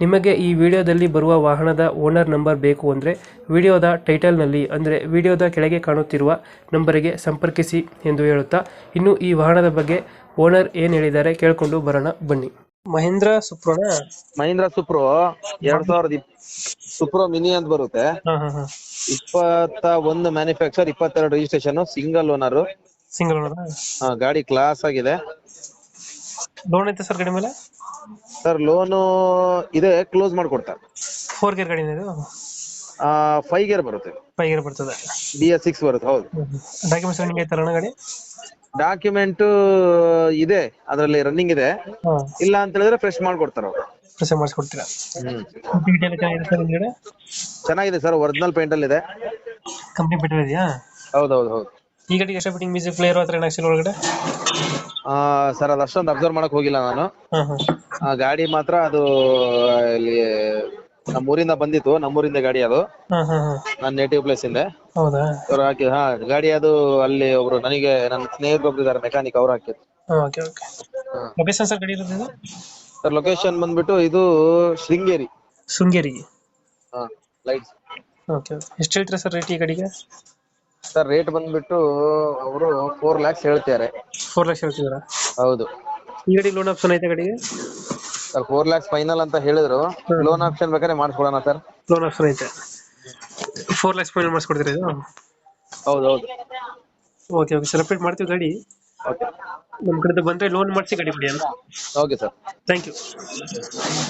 ನಿಮಗೆ ಈ ವಿಡಿಯೋದಲ್ಲಿ ಬರುವ ವಾಹನದ ಓನರ್ ನಂಬರ್ ಬೇಕು ಅಂದರೆ ವಿಡಿಯೋದ ಟೈಟಲ್ನಲ್ಲಿ ಅಂದರೆ ವಿಡಿಯೋದ ಕೆಳಗೆ ಕಾಣುತ್ತಿರುವ ನಂಬರಿಗೆ ಸಂಪರ್ಕಿಸಿ ಎಂದು ಹೇಳುತ್ತಾ ಇನ್ನು ಈ ವಾಹನದ ಬಗ್ಗೆ ಓನರ್ ಏನು ಹೇಳಿದ್ದಾರೆ ಕೇಳಿಕೊಂಡು ಬರೋಣ ಬನ್ನಿ. ಮಹೇಂದ್ರ ಸುಪ್ರೋಣ ಮಹೇಂದ್ರ ಸುಪ್ರೋ ಎರಡ್ ಸಾವಿರದ ಇಪ್ ಸುಪ್ರೋ ಮಿನಿ ಅಂತ ಬರುತ್ತೆ. ಹಾಂ ಹಾಂ ಹಾಂ. ಇಪ್ಪತ್ತ ಒಂದು ಮ್ಯಾನುಫ್ಯಾಕ್ಚರ್ ಇಪ್ಪತ್ತೆರಡು registration single owner single owner ಗಾಡಿ ಕ್ಲಾಸ್ ಆಗಿದೆ. ಲೋನ್ ಐತೆ ಸರ್ ಗಾಡಿ ಮೇಲೆ? ಸರ್ ಲೋನ್ ಇದೆ ಕ್ಲೋಸ್ ಮಾಡ್ಕೊಡ್ತಾರೆ. ಫೋರ್ ಗೇರ್ ಗಾಡಿ ಇದು? ಫೈವ್ ಗೇರ್ ಬರುತ್ತೆ. ಫೈವ್ ಗೇರ್ ಬರ್ತದೆ. ಬಿ ಎಸ್ ಸಿಕ್ಸ್ ಬರುತ್ತೆ ಹೌದು. ಡಾಕ್ಯುಮೆಂಟ್ಸ್ ರನ್ನಿಂಗ್ ಐತಲ್ಲ ಗಾಡಿ? ಡಾಕ್ಯುಮೆಂಟ್ ಇದೆ. ಅದರಲ್ಲಿ ರನ್ನಿಂಗ್ ಇದೆ. ಹಾಂ. ಇಲ್ಲ ಅಂತ ಹೇಳಿದ್ರೆ ಫ್ರೆಶ್ ಮಾಡ್ಕೊಡ್ತಾರೆ ಅವರು. ಫ್ರೆಶ್ ಮಾಡಿಸ್ಕೊಡ್ತೀರಾ? ಡೀಟೇಲ್ ಚೆನ್ನಾಗಿದೆ ಸರ್ ಹಿಂದ್ಗಡೆ ಚೆನ್ನಾಗಿದೆ ಸರ್ ಒರಿಜಿನಲ್ ಪೇಂಟ್ ಅಲ್ಲಿ ಇದೆ ಕಂಪ್ನಿ ಇದೆಯಾ ಹೌದು ಹೌದು. ಈ ಗಾಡಿಗೆ ಎಷ್ಟು ಫಿಟ್ಟಿಂಗ್ ಮ್ಯೂಸಿಕ್ ಪ್ಲೇಯರ್ ಹತ್ರ ಏನಾಗ್ಸಿಲ್ಲ ಒಳಗಡೆ? ಆ ಸರ್ ಅದು ಅಷ್ಟೊಂದು ಅಬ್ಸರ್ವ್ ಮಾಡಕ್ ಹೋಗಿಲ್ಲ ನಾನು. ಆ ಗಾಡಿ ಮಾತ್ರ ಅದು ಇಲ್ಲಿ ನಮ್ಮೂರಿಂದ ಬಂದಿತ್ತು ನಮ್ಮೂರಿಂದ ಗಾಡಿ ಅದು. ನನ್ನ ನೇಟಿವ್ ಪ್ಲೇಸ್ ಇಂದ. ಹೌದಾ? ಅವ್ರು ಹಾಕಿ ಹಾ ಗಾಡಿ ಅದು ಅಲ್ಲಿ ಒಬ್ರು ನನಗೆ ನನ್ನ ಸ್ನೇಹಿತರು ಒಬ್ರು ಇದಾರೆ ಮೆಕ್ಯಾನಿಕ್ ಅವ್ರು ಹಾಕಿದ್ರು. Okay okay. ಲೊಕೇಶನ್ ಸರ್ ಗಾಡಿ ಇರೋದು ಇದು? ಸರ್ ಲೊಕೇಶನ್ ಬಂದ್ಬಿಟ್ಟು ಇದು ಶೃಂಗೇರಿ. ಶೃಂಗೇರಿ. ಹಾ ಲೈಟ್ಸ್ ಓಕೆ ಎಷ್ಟು ಹೇಳ್ತೀರಾ ಸರ್ ರೇಟ್ ಈ ಗಾಡಿಗೆ? ಸರ್ ರೇಟ್ ಬಂದ್ಬಿಟ್ಟು ಅವರು ಫೋರ್ ಲ್ಯಾಕ್ಸ್ ಹೇಳ್ತಾರೆ ಫೋರ್ ಲಕ್ಷ ಹೇಳ್ತಿದ್ದೀರಾ ಹೌದು. ಈ ಗಾಡಿ ಲೋನ್ ಆಪ್ಷನ್ ಐತೆ ಗಾಡಿಗೆ? ಸರ್ ಫೋರ್ ಲ್ಯಾಕ್ಸ್ ಫೈನಲ್ ಅಂತ ಹೇಳಿದ್ರು. ಲೋನ್ ಆಪ್ಷನ್ ಬೇಕಾದ್ರೆ ಮಾಡಿಸ್ಕೊಡೋಣ ಸರ್ ಲೋನ್ ಆಪ್ಷನ್ ಐತೆ. ಫೋರ್ ಲ್ಯಾಕ್ಸ್ ಫೈನಲ್ ಮಾಡಿಸ್ಕೊಡ್ತೀರಾ ಇದು? ಹೌದು ಹೌದು ಓಕೆ ಓಕೆ ಅಪ್ಡೇಟ್ ಮಾಡ್ತೀವಿ ಗಾಡಿ. ಓಕೆ ನಮ್ಮ ಕಡೆ ಬಂದ್ರೆ ಲೋನ್ ಮಾಡಿಸಿ ಗಾಡಿ ಬಿಡಿ ಅಲ್ಲ? Okay sir thank you